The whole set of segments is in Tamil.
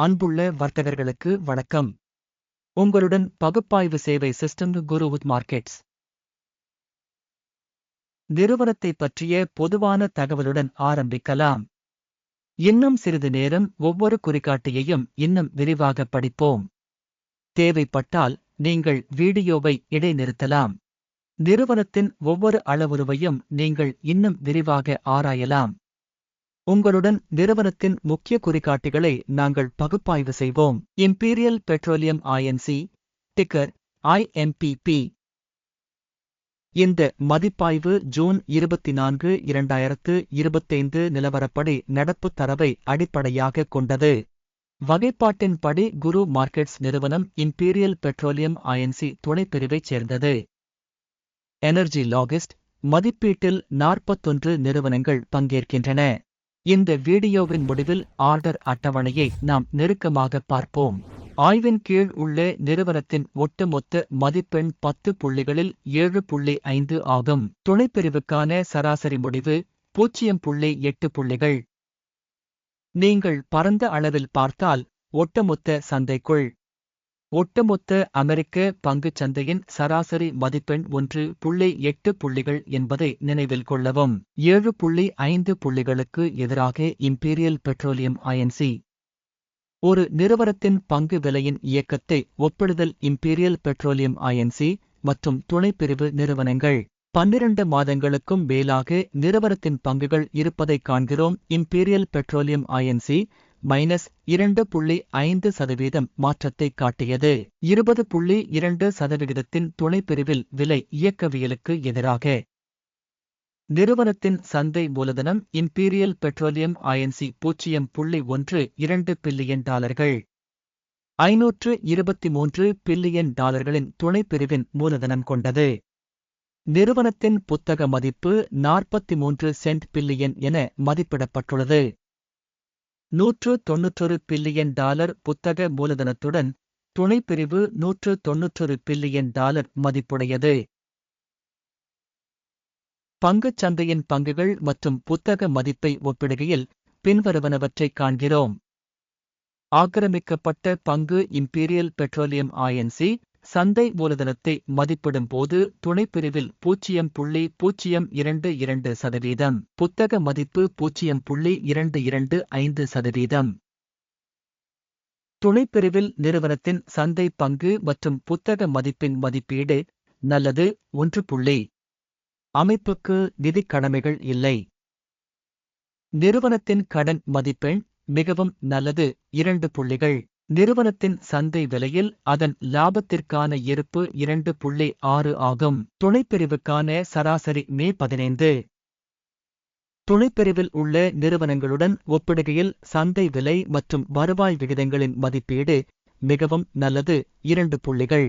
அன்புள்ள வர்த்தகர்களுக்கு வணக்கம். உங்களுடன் பகுப்பாய்வு சேவை சிஸ்டம் குருவுத் மார்க்கெட்ஸ். நிறுவனத்தை பற்றிய பொதுவான தகவலுடன் ஆரம்பிக்கலாம். இன்னும் சிறிது நேரம் ஒவ்வொரு குறிகாட்டியையும் இன்னும் விரிவாக படிப்போம். தேவைப்பட்டால் நீங்கள் வீடியோவை இடைநிறுத்தலாம். நிறுவனத்தின் ஒவ்வொரு அளவுருவையும் நீங்கள் இன்னும் விரிவாக ஆராயலாம். உங்களுடன் நிறுவனத்தின் முக்கிய குறிகாட்டிகளை நாங்கள் பகுப்பாய்வு செய்வோம். Imperial Petroleum INC ticker IMPP இந்த மதிப்பாய்வு ஜூன் இருபத்தி நான்கு இரண்டாயிரத்து இருபத்தைந்து நிலவரப்படி நடப்பு தரவை அடிப்படையாக கொண்டது. வகைப்பாட்டின்படி குரு மார்க்கெட்ஸ் நிறுவனம் இம்பீரியல் பெட்ரோலியம் ஐஎன்சி துணைப்பிரிவைச் சேர்ந்தது. எனர்ஜி லாகிஸ்ட் மதிப்பீட்டில் நாற்பத்தொன்று நிறுவனங்கள் பங்கேற்கின்றன. இந்த வீடியோவின் முடிவில் ஆர்டர் அட்டவணையை நாம் நெருக்கமாக பார்ப்போம். ஆய்வின் கீழ் உள்ள நிறுவனத்தின் ஒட்டுமொத்த மதிப்பெண் பத்து புள்ளிகளில் ஏழு புள்ளி ஐந்து ஆகும். துணைப்பிரிவுக்கான சராசரி முடிவு பூஜ்ஜியம் புள்ளி எட்டு புள்ளிகள். நீங்கள் பரந்த அளவில் பார்த்தால் ஒட்டுமொத்த சந்தைக்குள் ஒட்டுமொத்த அமெரிக்க பங்குச் சந்தையின் சராசரி மதிப்பெண் ஒன்று புள்ளி எட்டு புள்ளிகள் என்பதை நினைவில் கொள்ளவும். ஏழு புள்ளி ஐந்து புள்ளிகளுக்கு எதிராக இம்பீரியல் பெட்ரோலியம் ஐஎன்சி ஒரு நிறுவனத்தின் பங்கு விலையின் இயக்கத்தை ஒப்பிடுதல் இம்பீரியல் பெட்ரோலியம் ஐஎன்சி மற்றும் துணைப்பிரிவு நிறுவனங்கள். பன்னிரண்டு மாதங்களுக்கும் மேலாக நிறுவனத்தின் பங்குகள் இருப்பதைக் காண்கிறோம். இம்பீரியல் பெட்ரோலியம் ஐஎன்சி மைனஸ் இரண்டு புள்ளி ஐந்து சதவீதம் மாற்றத்தை காட்டியது. இருபது புள்ளி இரண்டு சதவிகிதத்தின் துணைப்பிரிவில் விலை இயக்கவியலுக்கு எதிராக. நிறுவனத்தின் சந்தை மூலதனம் இம்பீரியல் பெட்ரோலியம் ஐஎன்சி பூஜ்ஜியம் புள்ளி ஒன்று இரண்டு பில்லியன் டாலர்கள். ஐநூற்று இருபத்தி மூன்று பில்லியன் டாலர்களின் துணைப்பிரிவின் மூலதனம் கொண்டது. நிறுவனத்தின் புத்தக மதிப்பு நாற்பத்தி மூன்று சென்ட் பில்லியன் என மதிப்பிடப்பட்டுள்ளது. நூற்று தொன்னூற்றொரு பில்லியன் டாலர் புத்தக மூலதனத்துடன் துணைப்பிரிவு நூற்று தொன்னூற்றொரு பில்லியன் டாலர் மதிப்புடையது. பங்குச் சந்தையின் பங்குகள் மற்றும் புத்தக மதிப்பை ஒப்பிடுகையில் பின்வருவனவற்றைக் காண்கிறோம். ஆக்கிரமிக்கப்பட்ட பங்கு இம்பீரியல் பெட்ரோலியம் ஆயன்சி சந்தை மூலதனத்தை மதிப்பிடும் போது துணைப்பிரிவில் பூஜ்ஜியம் புள்ளி பூஜ்ஜியம் இரண்டு இரண்டு சதவீதம் புத்தக மதிப்பு பூஜ்ஜியம் புள்ளி இரண்டு இரண்டு ஐந்து சதவீதம். துணைப்பிரிவில் நிறுவனத்தின் சந்தை பங்கு மற்றும் புத்தக மதிப்பின் மதிப்பீடு நல்லது ஒன்று புள்ளி. அமைப்புக்கு நிதிக் கடமைகள் இல்லை. நிறுவனத்தின் கடன் மதிப்பெண் மிகவும் நல்லது இரண்டு புள்ளிகள். நிறுவனத்தின் சந்தை விலையில் அதன் லாபத்திற்கான இருப்பு இரண்டு புள்ளி ஆறு ஆகும். துணைப்பிரிவுக்கான சராசரி மே பதினைந்து. துணைப்பிரிவில் உள்ள நிறுவனங்களுடன் ஒப்பிடுகையில் சந்தை விலை மற்றும் வருவாய் விகிதங்களின் மதிப்பீடு மிகவும் நல்லது. இரண்டு புள்ளிகள்.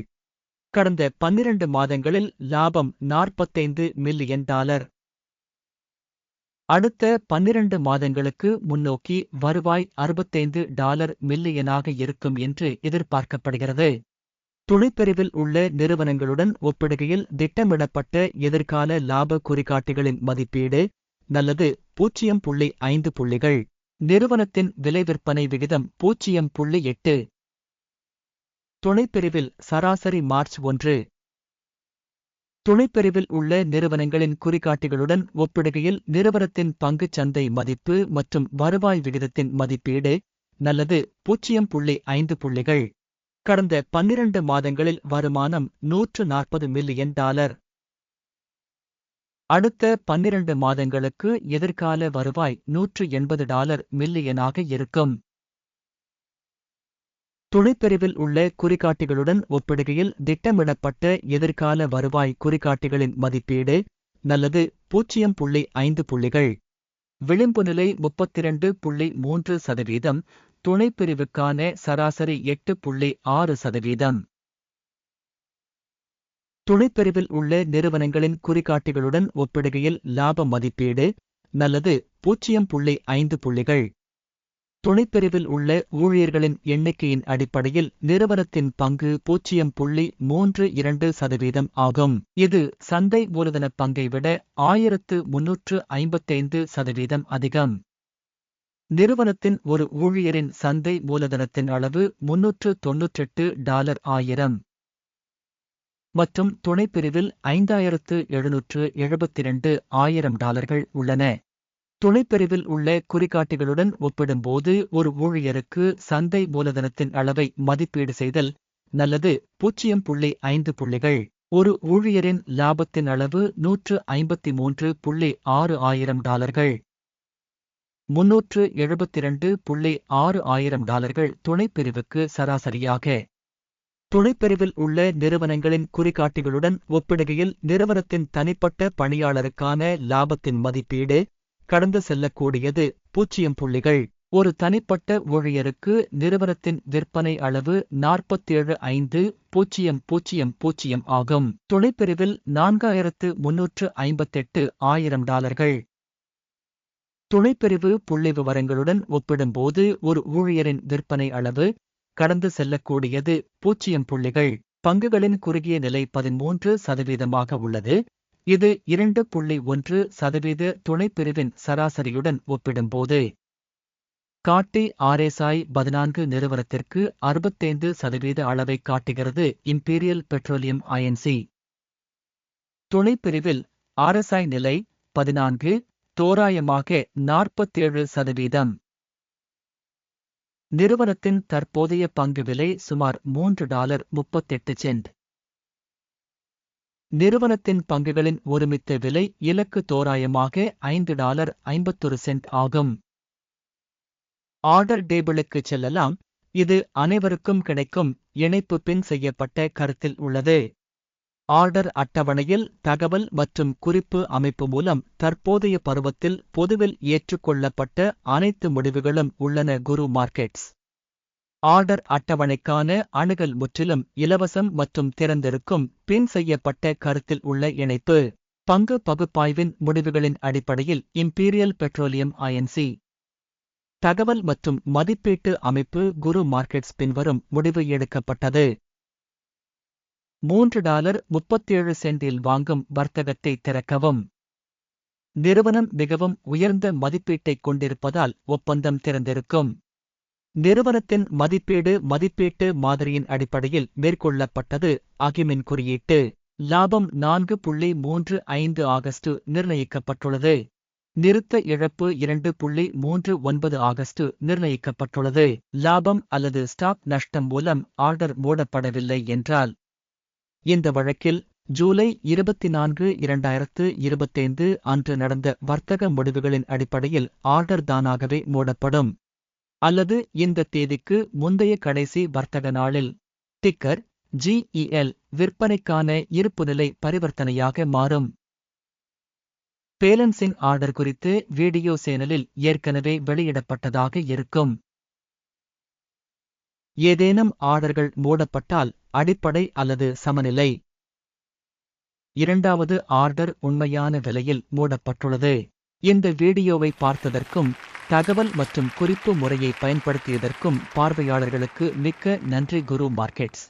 கடந்த பன்னிரண்டு மாதங்களில் லாபம் நாற்பத்தைந்து மில்லியன் டாலர். அடுத்த பன்னிரண்டு மாதங்களுக்கு முன்னோக்கி வருவாய் அறுபத்தைந்து டாலர் மில்லியனாக இருக்கும் என்று எதிர்பார்க்கப்படுகிறது. துணைப்பிரிவில் உள்ள நிறுவனங்களுடன் ஒப்பிடுகையில் திட்டமிடப்பட்ட எதிர்கால லாப குறிகாட்டிகளின் மதிப்பீடு நல்லது பூஜ்ஜியம் புள்ளி ஐந்து புள்ளிகள். நிறுவனத்தின் விலை விற்பனை விகிதம் பூஜ்ஜியம் புள்ளி எட்டு. துணைப்பிரிவில் சராசரி மார்ச் ஒன்று. துணைப்பிரிவில் உள்ள நிறுவனங்களின் குறிகாட்டிகளுடன் ஒப்பிடுகையில் நிறுவனத்தின் பங்குச் சந்தை மதிப்பு மற்றும் வருவாய் விகிதத்தின் மதிப்பீடு நல்லது பூஜ்ஜியம் புள்ளி ஐந்து புள்ளிகள். கடந்த பன்னிரண்டு மாதங்களில் வருமானம் நூற்று நாற்பது மில்லியன் டாலர். அடுத்த பன்னிரண்டு மாதங்களுக்கு எதிர்கால வருவாய் நூற்று எண்பது டாலர் மில்லியனாக இருக்கும். துணைப்பிரிவில் உள்ள குறிகாட்டிகளுடன் ஒப்பிடுகையில் திட்டமிடப்பட்ட எதிர்கால வருவாய் குறிகாட்டிகளின் மதிப்பீடு நல்லது பூஜ்ஜியம் புள்ளி ஐந்து புள்ளிகள். விளிம்பு நிலை முப்பத்திரண்டு புள்ளி மூன்று சதவீதம் துணைப்பிரிவுக்கான சராசரி எட்டு புள்ளி ஆறு சதவீதம். துணைப்பிரிவில் உள்ள நிறுவனங்களின் குறிகாட்டிகளுடன் ஒப்பிடுகையில் லாப மதிப்பீடு நல்லது பூஜ்ஜியம் புள்ளி ஐந்து புள்ளிகள். துணைப்பிரிவில் உள்ள ஊழியர்களின் எண்ணிக்கையின் அடிப்படையில் நிறுவனத்தின் பங்கு பூஜ்ஜியம் புள்ளி மூன்று இரண்டு சதவீதம் ஆகும். இது சந்தை மூலதன பங்கை விட ஆயிரத்து முன்னூற்று ஐம்பத்தைந்து சதவீதம் அதிகம். நிறுவனத்தின் ஒரு ஊழியரின் சந்தை மூலதனத்தின் அளவு முன்னூற்று தொன்னூற்றெட்டு டாலர் ஆயிரம். மற்றும் துணைப்பிரிவில் ஐந்தாயிரத்து எழுநூற்று எழுபத்திரண்டு ஆயிரம் டாலர்கள் உள்ளன. துணைப்பிரிவில் உள்ள குறிகாட்டிகளுடன் ஒப்பிடும்போது ஒரு ஊழியருக்கு சந்தை மூலதனத்தின் அளவை மதிப்பீடு செய்தல் நல்லது. பூஜ்ஜியம் புள்ளி ஐந்து புள்ளிகள். ஒரு ஊழியரின் லாபத்தின் அளவு நூற்று ஐம்பத்தி மூன்று புள்ளி ஆறு ஆயிரம் டாலர்கள். முன்னூற்று எழுபத்திரண்டு புள்ளி ஆறு ஆயிரம் டாலர்கள் துணைப்பிரிவுக்கு சராசரியாக. துணைப்பிரிவில் உள்ள நிறுவனங்களின் குறிகாட்டிகளுடன் ஒப்பிடுகையில் நிறுவனத்தின் தனிப்பட்ட பணியாளருக்கான லாபத்தின் மதிப்பீடு கடந்து செல்லக்கூடியது பூஜ்ஜியம் புள்ளிகள். ஒரு தனிப்பட்ட ஊழியருக்கு நிறுவனத்தின் விற்பனை அளவு நாற்பத்தேழு ஐந்து பூஜ்ஜியம் பூஜ்ஜியம் பூஜ்ஜியம் ஆகும். துணைப்பிரிவில் நான்காயிரத்து முன்னூற்று ஐம்பத்தெட்டு ஆயிரம் டாலர்கள். துணைப்பிரிவு புள்ளி விவரங்களுடன் ஒப்பிடும்போது ஒரு ஊழியரின் விற்பனை அளவு கடந்து செல்லக்கூடியது பூஜ்ஜியம் புள்ளிகள். பங்குகளின் குறுகிய நிலை பதிமூன்று சதவீதமாக உள்ளது. இது இரண்டு புள்ளி ஒன்று சதவீத துணைப்பிரிவின் சராசரியுடன் ஒப்பிடும்போது. காட்டி ஆர்எஸ்ஐ பதினான்கு நிறுவனத்திற்கு அறுபத்தைந்து சதவீத அளவை காட்டுகிறது இம்பீரியல் பெட்ரோலியம் ஐஎன்சி. துணைப்பிரிவில் ஆர்எஸ்ஐ நிலை பதினான்கு தோராயமாக நாற்பத்தேழு சதவீதம். நிறுவனத்தின் தற்போதைய பங்கு விலை சுமார் மூன்று டாலர் முப்பத்தெட்டு சென்ட். நிறுவனத்தின் பங்குகளின் ஒருமித்த விலை இலக்கு தோராயமாக ஐந்து டாலர் ஐம்பத்தொரு சென்ட் ஆகும். ஆர்டர் டேபிளுக்கு செல்லலாம். இது அனைவருக்கும் கிடைக்கும் இணைப்பு பின் செய்யப்பட்ட கருத்தில் உள்ளது. ஆர்டர் அட்டவணையில் தகவல் மற்றும் குறிப்பு அமைப்பு மூலம் தற்போதைய பருவத்தில் பொதுவில் ஏற்றுக்கொள்ளப்பட்ட அனைத்து முடிவுகளும் உள்ளன குரு மார்க்கெட்ஸ். ஆர்டர் அட்டவணைக்கான அணுகல் முற்றிலும் இலவசம் மற்றும் திறந்திருக்கும் பின் செய்யப்பட்ட கருத்தில் உள்ள இணைப்பு பங்கு பகுப்பாய்வின் முடிவுகளின் அடிப்படையில் இம்பீரியல் பெட்ரோலியம் ஐஎன்சி தகவல் மற்றும் மதிப்பீட்டு அமைப்பு குரு மார்க்கெட்ஸ் பின்வரும் முடிவு எடுக்கப்பட்டது. மூன்று டாலர் முப்பத்தேழு சென்டில் வாங்கும் வர்த்தகத்தை திறக்கவும். நிறுவனம் மிகவும் உயர்ந்த மதிப்பீட்டைக் கொண்டிருப்பதால் ஒப்பந்தம் திறந்திருக்கும். நிறுவனத்தின் மதிப்பீடு மதிப்பீட்டு மாதிரியின் அடிப்படையில் மேற்கொள்ளப்பட்டது அகிமின் குறியீட்டு. லாபம் நான்கு புள்ளி மூன்று ஐந்து ஆகஸ்ட் நிர்ணயிக்கப்பட்டுள்ளது. நிறுத்த இழப்பு இரண்டு புள்ளி மூன்று ஒன்பது ஆகஸ்ட் நிர்ணயிக்கப்பட்டுள்ளது. லாபம் அல்லது ஸ்டாக் நஷ்டம் மூலம் ஆர்டர் மூடப்படவில்லை என்றால். இந்த வழக்கில் ஜூலை இருபத்தி நான்கு இரண்டாயிரத்து இருபத்தைந்து அன்று நடந்த வர்த்தக முடிவுகளின் அடிப்படையில் ஆர்டர் தானாகவே மூடப்படும். அல்லது இந்த தேதிக்கு முந்தைய கடைசி வர்த்தக நாளில். டிக்கர் ஜிஇஎல் விற்பனைக்கான இருப்புநிலை பரிவர்த்தனையாக மாறும். பேலன்சிங் ஆர்டர் குறித்து வீடியோ சேனலில் ஏற்கனவே வெளியிடப்பட்டதாக இருக்கும். ஏதேனும் ஆர்டர்கள் மூடப்பட்டால் அடிப்படை அல்லது சமநிலை. இரண்டாவது ஆர்டர் உண்மையான விலையில் மூடப்பட்டுள்ளது. இந்த வீடியோவை பார்த்ததற்கும் தகவல் மற்றும் குறிப்பு முறையை பயன்படுத்தியதற்கும் பார்வையாளர்களுக்கு மிக்க நன்றி குரு மார்க்கெட்ஸ்.